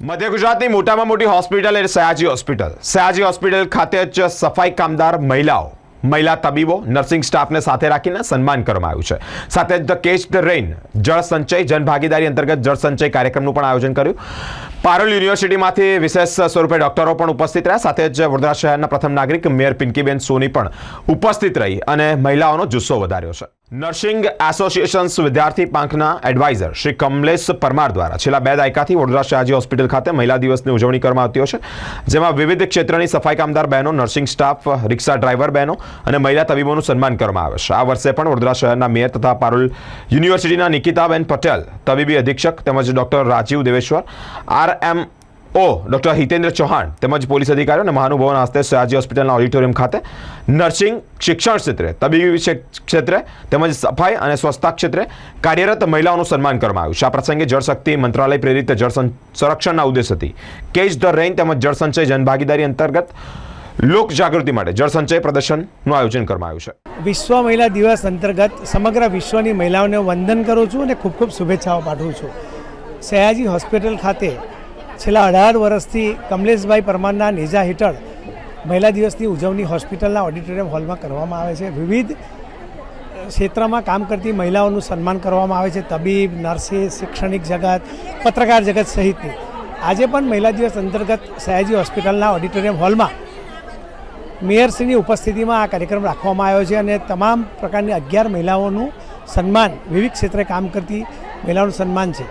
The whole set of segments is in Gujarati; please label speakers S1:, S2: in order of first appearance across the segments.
S1: મધ્ય ગુજરાતની મોટામાં મોટી હોસ્પિટલ એટલે સયાજી હોસ્પિટલ. સયાજી હોસ્પિટલ ખાતે જ સફાઈ કામદાર મહિલાઓ, મહિલા તબીબો, નર્સિંગ સ્ટાફને સાથે રાખીને સન્માન કરવામાં આવ્યું છે. સાથે જ ધ કેચ ધ રેઇન, જળ સંચય, જનભાગીદારી અંતર્ગત જળ સંચય કાર્યક્રમનું પણ આયોજન કર્યું. પારોલ યુનિવર્સિટીમાંથી વિશેષ સ્વરૂપે ડોક્ટરો પણ ઉપસ્થિત રહ્યા. સાથે જ વડોદરા શહેરના પ્રથમ નાગરિક મેયર પિંકીબેન સોની પણ ઉપસ્થિત રહી અને મહિલાઓનો જુસ્સો વધાર્યો છે. નર્સિંગ એસોસિએશન્સ વિદ્યાર્થી પાંખના એડવાઇઝર શ્રી કમલેશ પરમાર દ્વારા છેલ્લા બે દાયકાથી વડોદરા શાહજી હોસ્પિટલ ખાતે મહિલા દિવસની ઉજવણી કરવામાં આવતી છે. જેમાં વિવિધ ક્ષેત્રની સફાઈ કામદાર બહેનો, નર્સિંગ સ્ટાફ, રિક્ષા ડ્રાઈવર બહેનો અને મહિલા તબીબોનું સન્માન કરવામાં આવે છે. આ વર્ષે પણ વડોદરા શહેરના મેયર તથા પારુલ યુનિવર્સિટીના નિકિતાબેન પટેલ તબીબી અધિક્ષક તેમજ doctor Rajiv Deveshwar, R M O, doctor Hitendra Chauhan તેમજ પોલીસ અધિકારીઓ અને મહાનુભાવોના હસ્તે સયાજી હોસ્પિટલના ઓડિટોરિયમ ખાતે નર્સિંગ શિક્ષણ ક્ષેત્રે, તબીબી ક્ષેત્રે તેમજ સફાઈ અને સ્વચ્છતા ક્ષેત્રે કાર્યરત મહિલાઓનું સન્માન કરવામાં આવ્યું છે. આ પ્રસંગે જળશક્તિ મંત્રાલય પ્રેરિત જળ સંરક્ષણના ઉદ્દેશથી કેચ ધ રેઇન તેમજ જળ સંચય જનભાગીદારી અંતર્ગત લોક જાગૃતિ માટે જળ સંચય પ્રદર્શનનું આયોજન કરવામાં આવ્યું છે.
S2: વિશ્વ મહિલા દિવસ અંતર્ગત સમગ્ર વિશ્વની મહિલાઓને વંદન કરું છું અને ખૂબ ખૂબ શુભેચ્છાઓ પાઠવું છું. સયાજી હોસ્પિટલ ખાતે છેલ્લા અઢાર વર્ષથી કમલેશભાઈ પરમારના નેજા હેઠળ મહિલા દિવસની ઉજવણી હોસ્પિટલના ઓડિટોરિયમ હોલમાં કરવામાં આવે છે. વિવિધ ક્ષેત્રમાં કામ કરતી મહિલાઓનું સન્માન કરવામાં આવે છે. તબીબ નર્સિસ શૈક્ષણિક જગત, પત્રકાર જગત સહિતની. આજે પણ મહિલા દિવસ અંતર્ગત સયાજી હોસ્પિટલના ઓડિટોરિયમ હોલમાં મેયરશ્રીની ઉપસ્થિતિમાં આ કાર્યક્રમ રાખવામાં આવ્યો છે અને તમામ પ્રકારની અગિયાર મહિલાઓનું સન્માન વિવિધ ક્ષેત્રે કામ કરતી મહિલાઓનું સન્માન છે.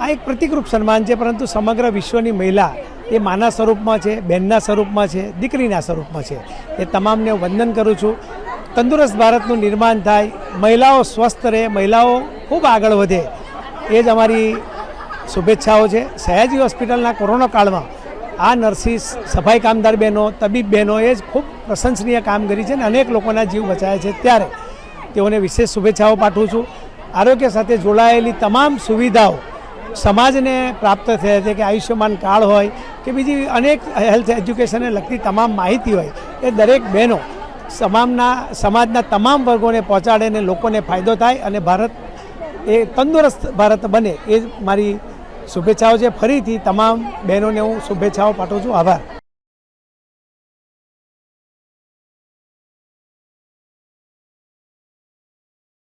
S2: આ એક પ્રતિકરૂપ સન્માન છે, પરંતુ સમગ્ર વિશ્વની મહિલા એ માના સ્વરૂપમાં છે બહેનના સ્વરૂપમાં છે, દીકરીના સ્વરૂપમાં છે. એ તમામને વંદન કરું છું. તંદુરસ્ત ભારતનું નિર્માણ થાય, મહિલાઓ સ્વસ્થ રહે, મહિલાઓ ખૂબ આગળ વધે, એ જ અમારી શુભેચ્છાઓ છે. સયાજી હોસ્પિટલના કોરોના કાળમાં આ નર્સિસ સફાઈ કામદાર બહેનો, તબીબ બહેનોએ જ ખૂબ પ્રશંસનીય કામ કરી છે અને અનેક લોકોના જીવ બચાવ્યા છે. ત્યારે તેઓને વિશેષ શુભેચ્છાઓ પાઠવું છું. આરોગ્ય સાથે જોડાયેલી તમામ સુવિધાઓ સમાજને પ્રાપ્ત થયા છે કે આયુષ્યમાન કાર્ડ હોય કે બીજી અનેક હેલ્થ એજ્યુકેશનને લગતી તમામ માહિતી હોય, એ દરેક બહેનો તમામના સમાજના તમામ વર્ગોને પહોંચાડે અને લોકોને ફાયદો થાય અને ભારત એ તંદુરસ્ત ભારત બને એ મારી શુભેચ્છાઓ છે. ફરીથી તમામ બહેનોને હું શુભેચ્છાઓ પાઠવું છું. આભાર.